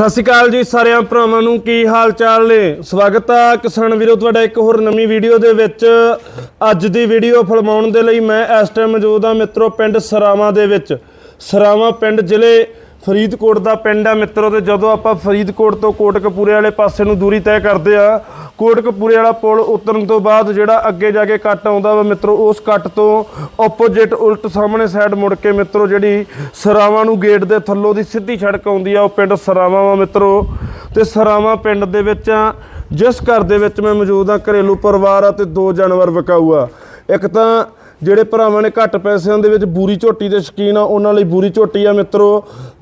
ਸਤਿ ਸ਼੍ਰੀ ਅਕਾਲ ਜੀ ਸਾਰਿਆਂ ਭਰਾਵਾਂ ਨੂੰ, ਕੀ ਹਾਲ ਚਾਲ ਨੇ? ਸਵਾਗਤ ਆ ਕਿਸਾਨ ਵੀਰੋ, ਤੁਹਾਡਾ ਇੱਕ ਹੋਰ ਨਵੀਂ ਵੀਡੀਓ ਦੇ ਵਿੱਚ। ਅੱਜ ਦੀ ਵੀਡੀਓ ਫਿਲਮਾਉਣ ਦੇ ਲਈ ਮੈਂ ਇਸ ਟਾਈਮ ਮੌਜੂਦ ਆ ਮਿੱਤਰੋ, ਪਿੰਡ ਸਰਾਵਾਂ ਦੇ ਵਿੱਚ। ਸਰਾਵਾਂ ਪਿੰਡ ਜ਼ਿਲ੍ਹੇ ਫਰੀਦਕੋਟ ਦਾ ਪਿੰਡ ਆ ਮਿੱਤਰੋ ਤੇ ਜਦੋਂ ਆਪਾਂ ਫਰੀਦਕੋਟ ਤੋਂ ਕੋਟਕਪੂਰੇ ਵਾਲੇ ਪਾਸੇ ਨੂੰ ਦੂਰੀ ਤੈਅ ਕਰਦੇ ਆ, ਕੋਟਕਪੂਰੇ ਵਾਲਾ ਪੁਲ ਉਤਰਨ ਤੋਂ ਬਾਅਦ ਜਿਹੜਾ ਅੱਗੇ ਜਾ ਕੇ ਕੱਟ ਆਉਂਦਾ ਵਾ ਮਿੱਤਰੋ, ਉਸ ਕੱਟ ਤੋਂ ਆਪੋਜੀਟ ਉਲਟ ਸਾਹਮਣੇ ਸਾਈਡ ਮੁੜ ਕੇ ਮਿੱਤਰੋ ਜਿਹੜੀ ਸਰਾਵਾਂ ਨੂੰ ਗੇਟ ਦੇ ਥੱਲੋਂ ਦੀ ਸਿੱਧੀ ਸੜਕ ਆਉਂਦੀ ਆ, ਉਹ ਪਿੰਡ ਸਰਾਵਾਂ ਵਾ ਮਿੱਤਰੋ। ਤੇ ਸਰਾਵਾਂ ਪਿੰਡ ਦੇ ਵਿੱਚ ਜਿਸ ਘਰ ਦੇ ਵਿੱਚ ਮੈਂ ਮੌਜੂਦ ਆ, ਘਰੇਲੂ ਪਰਿਵਾਰ ਆ ਤੇ ਦੋ ਜਾਨਵਰ ਵਿਕਾਊ ਆ। ਇੱਕ ਤਾਂ ਜਿਹੜੇ ਭਰਾਵਾਂ ਨੇ ਘੱਟ ਪੈਸਿਆਂ ਦੇ ਵਿੱਚ ਬੂਰੀ ਝੋਟੀ ਦੇ ਸ਼ਕੀਨ ਆ ਉਹਨਾਂ ਲਈ ਬੂਰੀ ਝੋਟੀ ਆ ਮਿੱਤਰੋ।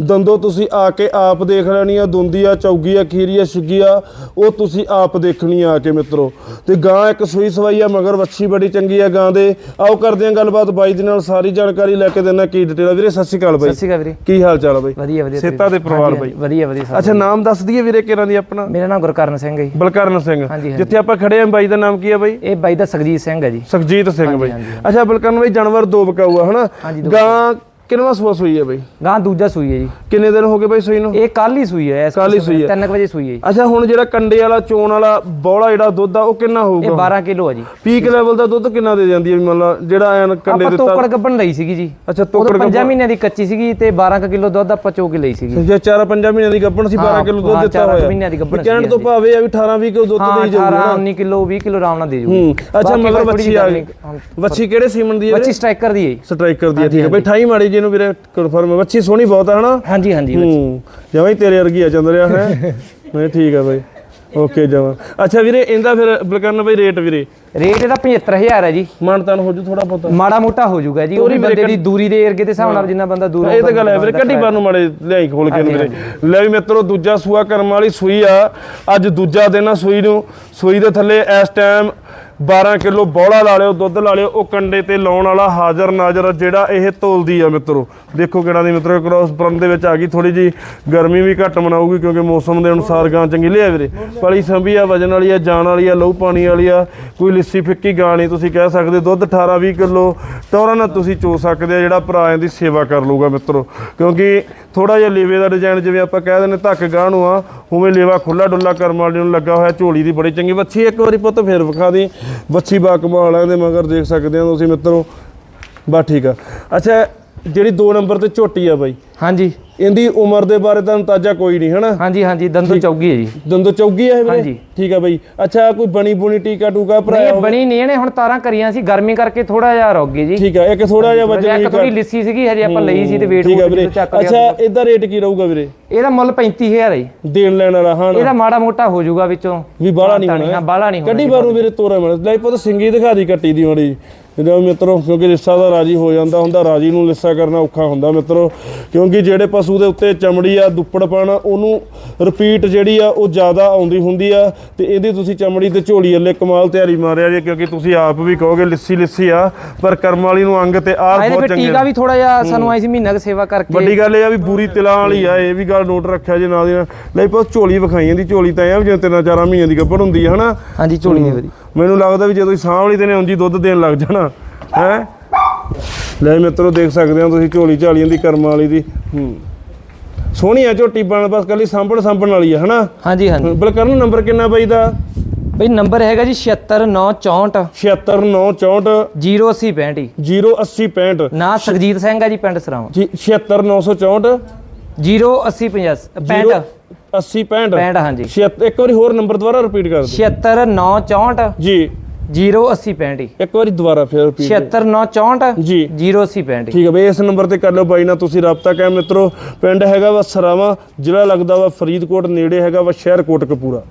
ਦੰਦੋ ਤੁਸੀਂ ਆ ਕੇ ਆਪ ਦੇਖ ਲੈਣੀ ਆ ਦੁੰਦੀ ਆ ਚੌਗੀ ਆ ਖੀਰੀ ਆ ਛਿੱਗੀ ਆ ਉਹ ਤੁਸੀਂ ਆਪ ਦੇਖਣੀ ਆ ਕੇ ਮਿੱਤਰੋ। ਤੇ ਗਾਂ ਇੱਕ ਸੂਈ ਸਵਾਈ ਆ ਮਗਰ ਵੱਛੀ ਬੜੀ ਚੰਗੀ ਆ ਗਾਂ ਦੇ। ਆਓ ਕਰਦੇ ਆ ਗੱਲਬਾਤ ਬਾਈ ਦੇ ਨਾਲ ਸਾਰੀ ਜਾਣਕਾਰੀ ਲੈ ਕੇ ਦੇਣਾ ਕੀ ਡਿਟੇਲ ਆ। ਵੀਰੇ ਸਤਿ ਸ਼੍ਰੀ ਅਕਾਲ ਬਾਈ। ਸਤਿ ਸ਼੍ਰੀ ਅਕਾਲ ਵੀਰੇ। ਕੀ ਹਾਲ ਚਾਲ ਆ ਬਾਈ? ਵਧੀਆ ਵਧੀਆ। ਸੇਤਾ ਦੇ ਪਰਿਵਾਰ ਬਾਈ। ਵਧੀਆ ਵਧੀਆ ਅੱਛਾ ਨਾਮ ਦੱਸ ਦਈਏ ਵੀਰੇ ਕਿਹਨਾਂ ਦੀ ਆਪਣਾ? ਮੇਰਾ ਨਾਮ ਗੁਰਕਰਨ ਸਿੰਘ ਹੈ ਜੀ। ਬਲਕਰਨ ਸਿੰਘ। ਜਿੱਥੇ ਆਪਾਂ ਖੜੇ ਆ ਬਾਈ ਦਾ ਨਾਮ ਕੀ ਆ ਬਾਈ? ਇਹ ਬਾਈ ਦਾ ਸਖਜੀਤ ਸਿੰਘ ਹੈ ਜੀ। ਸੁਖਜੀਤ ਸਿੰਘ ਬਾਈ। ਹਾਂਜੀ, ਬਲਕਰਨ ਬਾਈ ਜਾਨਵਰ ਦੋ ਬਕਾਊ ਆ ਹਨਾ ਗਾਂ ਕਿੰਨਵਾਂ ਸੂਆ ਸੂਈ ਹੈ ਬਾਈ? ਗਾਂ ਦੂਜਾ ਸੂਈ ਹੈ ਜੀ। ਕਿੰਨੇ ਦਿਨ ਹੋ ਗਏ ਬਾਈ ਸੂਈ ਨੂੰ? ਇਹ ਕੱਲ ਹੀ ਸੂਈ ਹੈ ਇਸ ਕੱਲ੍ਹ ਹੀ ਸੂਈ ਹੈ। ਤਿੰਨ ਕੁ ਵਜੇ ਸੂਈ ਹੈ ਜੀ। ਅੱਛਾ ਹੁਣ ਜਿਹੜਾ ਕੰਡੇ ਵਾਲਾ ਚੋਣ ਵਾਲਾ ਬੌਲਾ ਜਿਹੜਾ ਦੁੱਧ ਆ ਉਹ ਕਿੰਨਾ ਇਹ ਹੋਊਗਾ 12 ਕਿਲੋ ਹੈ ਜੀ। ਪੀਕ ਲੈਵਲ ਦਾ ਦੁੱਧ ਕਿੰਨਾ ਦੇ ਜਾਂਦੀ ਹੈ ਵੀ ਲਾ ਜਿਹੜਾ ਐਨ ਕੰਡੇ ਆਪਾਂ ਦਿੱਤਾ ਤੋਕੜ ਗੱਬਣ ਲਈ ਸੀਗੀ ਜੀ। ਅੱਛਾ ਉਹ ਤੋਕੜ 5 ਮਹੀਨਿਆਂ ਦੀ ਕੱਚੀ ਸੀਗੀ ਤੇ 12 ਕੁ ਕਿਲੋ ਦੁੱਧ ਆਪਾਂ ਚੋ ਕੇ ਲਈ ਸੀਗੀ। ਜੇ 4-5 ਮਹੀਨਿਆਂ ਦੀ ਗੱਭਣ ਸੀ 12 ਹਾਂ, ਕਿਲੋ ਦੁੱਧ ਹਾਂ, ਦਿੱਤਾ ਚਾਰਾਂ ਹੋਇਆ। ਮਹੀਨਿਆਂ ਦੀ ਗੱਭਣ ਵੀ ਕਹਿਣ ਸੀ ਤੋਂ ਭਾਵੇਂ ਆ ਵੀ 18-20 ਕਿਲੋ ਦੁੱਧ ਹਾਂ ਦੇਈ ਜਾਊਗਾ। 18 19 ਕਿਲੋ 20 ਕਿਲੋ ਆਰਾਮ ਨਾਲ ਦੇ ਜੂ ਹੂੰ ਅੱਛਾ ਮਗਰ ਵੱਛੀ ਆ ਗਈ ਵੱਛੀ ਕਿਹੜੇ ਸੀਮਨ ਦੀ ਹੈ ਬੱਚੀ ਸਟ੍ਰਾਈਕਰ ਦੀ ਹੈ ਜੀ। ਸਟ੍ਰਾਈਕਰ ਦੀ ਹੈ, ਠੀਕ ਹੈ। ਬਈ ਠਾਈ ਮਾੜੀ ਜੀ ਇਹਨੂੰ ਵੀਰੇ ਕਨਫਰਮ ਵੱਛੀ ਸੋਹਣੀ ਬਹੁਤ ਹੈ ਹਨਾ? ਹਾਂਜੀ ਹਾਂਜੀ ਹੂੰ। ਜਮਾਂ ਹੀ ਤੇਰੇ ਵਰਗੀ ਆ ਚੰਦਰਿਆ ਹੈ? ਨਹੀਂ ਠੀਕ ਆ ਬਾਈ। ਓਕੇ ਜਮਾਂ। ਅੱਛਾ ਵੀਰੇ ਇਹਦਾ ਫਿਰ ਬਲਕਰਨ ਬਾਈ ਰੇਟ ਵੀਰੇ? ਰੇਟ ਇਹਦਾ 75000 ਹੈ ਜੀ। ਮਾਨਤਾਨ ਹੋ ਜੂ ਥੋੜਾ ਬਹੁਤਾ। ਮਾੜਾ ਮੋਟਾ ਹੋ ਜਾਊਗਾ ਜੀ ਉਹ ਵੀ ਬੰਦੇ ਦੀ ਦੂਰੀ ਦੇ ਏਰਗੇ ਦੇ ਹਿਸਾਬ ਨਾਲ ਜਿੰਨਾ ਬੰਦਾ ਦੂਰ ਇਹ ਤਾਂ ਗੱਲ ਹੈ ਵੀਰੇ ਕੱਢੀ ਨੂੰ ਮਾੜੇ ਲਿਆਈ ਖੋਲ ਕੇ ਵੀਰੇ। ਲੈ ਵੀ ਮਿੱਤਰੋ ਦੂਜਾ ਸੂਆ ਕਰਮ ਵਾਲੀ ਸੂਈ ਆ। ਅੱਜ ਦੂਜਾ ਦਿਨ ਆ ਸੂਈ ਨੂੰ। ਸੂਈ ਦੇ ਥੱਲੇ ਇਸ ਟਾਈਮ 12 ਕਿਲੋ ਬੌੜਾ ਲਾ ਲਿਓ, ਦੁੱਧ ਲਾ ਲਿਓ, ਉਹ ਕੰਡੇ ਤੇ ਲਾਉਣ ਵਾਲਾ ਹਾਜ਼ਰ ਨਾਜ਼ਰ ਜਿਹੜਾ ਇਹ ਤੋਲਦੀ ਆ ਮਿੱਤਰੋ। ਦੇਖੋ ਕਿਹੜਾ ਦੀ ਮਿੱਤਰੋ ਕ੍ਰੋਸ ਬਰਨ ਦੇ ਵਿੱਚ ਆ ਗਈ ਥੋੜੀ ਜੀ ਗਰਮੀ ਵੀ ਘੱਟ ਮਨਾਊਗੀ, ਕਿਉਂਕਿ ਮੌਸਮ ਦੇ ਅਨੁਸਾਰ ਗਾਂ ਚੰਗੀ ਲਿਆ ਵੀਰੇ। ਪਲੀ ਸੰਭੀ ਆ, ਵਜਨ ਵਾਲੀ ਆ ਜਾਣ ਵਾਲੀ ਆ, ਲਹੂ ਪਾਣੀ ਵਾਲੀ ਆ, ਕੋਈ ਲਿੱਸੀ ਫਿੱਕੀ ਗਾਂ ਨਹੀਂ ਤੁਸੀਂ ਕਹਿ ਸਕਦੇ। ਦੁੱਧ 18 20 ਕਿਲੋ, ਟੌਰਾਂ ਨਾਲ ਤੁਸੀਂ ਚੋ ਸਕਦੇ ਆ, ਜਿਹੜਾ ਭਰਾ ਦੀ ਸੇਵਾ ਕਰ ਲੂਗਾ ਮਿੱਤਰੋ। ਕਿਉਂਕਿ ਥੋੜਾ ਜਿਹਾ ਲੇਵੇ ਦਾ ਡਿਜ਼ਾਈਨ ਜਿਵੇਂ ਆਪਾਂ ਕਹਿ ਦਿੰਦੇ ਧੱਕ ਗਾਹ ਨੂੰ ਆ, ਉਵੇਂ ਲੇਵਾ ਖੁੱਲਾ ਡੁੱਲਾ ਕਰਮ ਵਾਲੀ ਨੂੰ ਲੱਗਾ ਹੋਇਆ, ਝੋਲੀ ਦੀ ਬੜੀ ਚੰਗੀ। ਵੱਛੀ ਇੱਕ ਵਾਰੀ ਪੁੱਤ ਫੇਰ ਵਿਖਾ ਦੀ, ਵੱਛੀ ਬਾ ਕਮਾਲ ਆ ਇਹਦੇ ਮਗਰ ਦੇਖ ਸਕਦੇ ਆ ਤੁਸੀਂ ਮਿੱਤਰੋ। ਬਸ ਠੀਕ ਆ। ਅੱਛਾ, ਜਿਹੜੀ 2 ਨੰਬਰ ਤੇ ਝੋਟੀ ਆ ਬਾਈ। ਹਾਂਜੀ। ਇਹਦੀ ਉਮਰ ਦੇ ਬਾਰੇ ਤਾਂ ਅੰਦਾਜ਼ਾ ਕੋਈ ਨਹੀਂ ਹਨਾ? ਹਾਂਜੀ ਹਾਂਜੀ ਦੰਦੋ ਚੌਗੀ ਹੈ ਜੀ। ਦੰਦੋ ਚੌਗੀ ਇਹ ਵੀਰੇ? ਹਾਂਜੀ। ਠੀਕ ਆ ਬਾਈ। ਅੱਛਾ ਕੋਈ ਬਣੀ ਬੁਣੀ ਟੀਕਾ ਨਹੀਂ ਭਰਾਇਆ ਹੋਵੇ? ਬਣੀ ਨਹੀਂ ਇਹਨੇ ਹੁਣ ਤਾਰਾਂ ਕਰੀਆਂ ਸੀ ਗਰਮੀ ਕਰਕੇ ਥੋੜਾ ਜਿਹਾ ਰੁਕ ਗਈ ਜੀ। ਠੀਕ ਆ ਇੱਕ ਥੋੜਾ ਜਿਹਾ ਵਜਨ ਇੱਕ ਥੋੜੀ ਲਿੱਸੀ ਸੀਗੀ ਹਜੇ ਆਪਾਂ ਲਈ ਸੀ ਤੇ ਵੇਟ ਠੀਕ ਵੀਰੇ। ਅੱਛਾ ਇਹਦਾ ਰੇਟ ਕੀ ਰਹੂਗਾ ਵੀਰੇ? ਇਹਦਾ ਮੁੱਲ 35000 ਹੈ ਜੀ। ਦੇਣ ਲੈਣ ਵਾਲਾ ਹਾਂ ਇਹਦਾ ਮਾੜਾ ਮੋਟਾ ਹੋ ਜਾਊਗਾ ਵਿੱਚੋਂ। ਵੀ ਬਾਹਲਾ ਨਹੀਂ ਹਾਂ ਹੋਣਾ। ਬਾਲਾ ਨਹੀਂ ਹੋਣਾ ਕੱਢੀ ਬਾਰੂ ਵੀਰੇ ਤੋਰਾ ਮਿਲ ਲੈ ਪੁੱਤ ਸਿੰਗੀ ਦਿਖਾ ਦੀ ਕੱਟੀ ਦੀ ਮਾੜੀ। ਜਦੋਂ ਮਿੱਤਰੋ ਕਿਉਂਕਿ ਲਿੱਸਾ ਦਾ ਰਾਜੀ ਹੋ ਜਾਂਦਾ ਹੁੰਦਾ ਰਾਜੀ ਨੂੰ ਲਿੱਸਾ ਕਰਨਾ ਔਖਾ ਹੁੰਦਾ ਮਿੱਤਰੋ। ਕਿਉਂਕਿ ਜਿਹੜੇ ਪਸ਼ੂ ਦੇ ਉੱਤੇ ਚਮੜੀ ਆ ਦੁੱਪੜਪਣ ਉਹਨੂੰ ਰਿਪੀਟ ਜਿਹੜੀ ਆ ਉਹ ਜ਼ਿਆਦਾ ਆਉਂਦੀ ਹੁੰਦੀ ਆ। ਤੇ ਇਹਦੀ ਤੁਸੀਂ ਚਮੜੀ ਤੇ ਝੋਲੀ ਅੱਲੇ ਕਮਾਲ ਤਿਆਰੀ ਮਾਰਿਆ ਜੇ ਕਿਉਂਕਿ ਤੁਸੀਂ ਆਪ ਵੀ ਕਹੋਗੇ ਲਿੱਸੀ ਲਿੱਸੀ ਆ ਪਰ ਕਰਮ ਵਾਲੀ ਨੂੰ ਅੰਗ ਤੇ ਆਹ ਇਹਦੇ ਬਹੁਤ ਚੰਗੇ ਟੀਕਾ ਵੀ ਥੋੜਾ ਜਿਹਾ ਸਾਨੂੰ ਆਈ ਸੀ ਮਹੀਨਾ ਕੁ ਸੇਵਾ ਕਰਕੇ। ਵੱਡੀ ਗੱਲ ਇਹ ਆ ਵੀ ਬੂਰੀ ਤਿਲਾਂ ਵਾਲੀ ਆ ਇਹ ਵੀ ਗੱਲ ਨੋਟ ਰੱਖਿਆ ਜੇ ਨਾਲ ਦੀ ਨਾਲ ਪੋ ਝੋਲੀ ਵਿਖਾਈਆਂ ਦੀ ਝੋਲੀ ਤਾਂ ਇਹ ਆ ਵੀ ਜਿਵੇਂ ਤਿੰਨਾਂ ਚਾਰਾਂ ਮਹੀਨਿਆਂ ਦੀ ਗੱਭਣ ਹੁੰਦੀ ਆ ਹਨਾ? ਹਾਂਜੀ ਝੋਲੀ ਦੀ ਵਧੀ ਮੈਨੂੰ ਲੱਗਦਾ ਵੀ ਜੇ ਤੁਸੀਂ ਸਾਂਭ ਲਈ ਤੇ ਨੇ ਉਂਜੀ ਦੁੱਧ ਦੇਣ ਲੱਗ ਜਾਣਾ। ਹੈ? ਲੈ ਮਿੱਤਰੋ ਦੇਖ ਸਕਦੇ ਹੋ ਤੁਸੀਂ ਝੋਲੀ ਝਾਲੀਆਂ ਦੀ ਕਰਮਾਂ ਵਾਲੀ ਦੀ। ਹੂੰ। ਸੋਹਣੀ ਆ ਝੋਟੀ ਬਣ ਬਸ ਕੱਲੀ ਸਾਂਭਣ ਸਾਂਭਣ ਵਾਲੀ ਆ ਹਨਾ? ਹਾਂਜੀ ਹਾਂਜੀ। ਬਲਕਰਨ ਨੰਬਰ ਕਿੰਨਾ ਬਾਈ ਦਾ ਬਈ ਨੰਬਰ ਹੈਗਾ ਜੀ 76964 76964 08065 08065 ਨਾ ਸੁਖਜੀਤ ਸਿੰਘ ਹੈ ਜੀ ਪਿੰਡ ਸਰਾਵਾਂ। ਜੀ 76964 08050 65 80 65 65 ਹਾਂਜੀ। ਇੱਕ ਵਾਰੀ ਹੋਰ ਨੰਬਰ ਦੁਬਾਰਾ ਰਿਪੀਟ ਕਰ ਦਿਓ। 76964 ਜੀ। 08065 ਇੱਕ ਵਾਰੀ ਦੁਬਾਰਾ ਫਿਰ ਰਿਪੀਟ 76964 ਜੀ। 08065 ਠੀਕ ਹੈ ਬਈ ਇਸ ਨੰਬਰ ਤੇ ਕਰ ਲਓ ਬਾਈ ਨਾਲ ਤੁਸੀਂ ਰਾਬਤਾ ਕਾਇਮ। ਮਿੱਤਰੋ ਪਿੰਡ ਹੈਗਾ ਵਾ ਸਰਾਵਾ ਜ਼ਿਲ੍ਹਾ ਲੱਗਦਾ ਵਾ ਫਰੀਦਕੋਟ ਨੇੜੇ ਹੈਗਾ ਵਾ ਸ਼ਹਿਰ ਕੋਟਕਪੂਰਾ।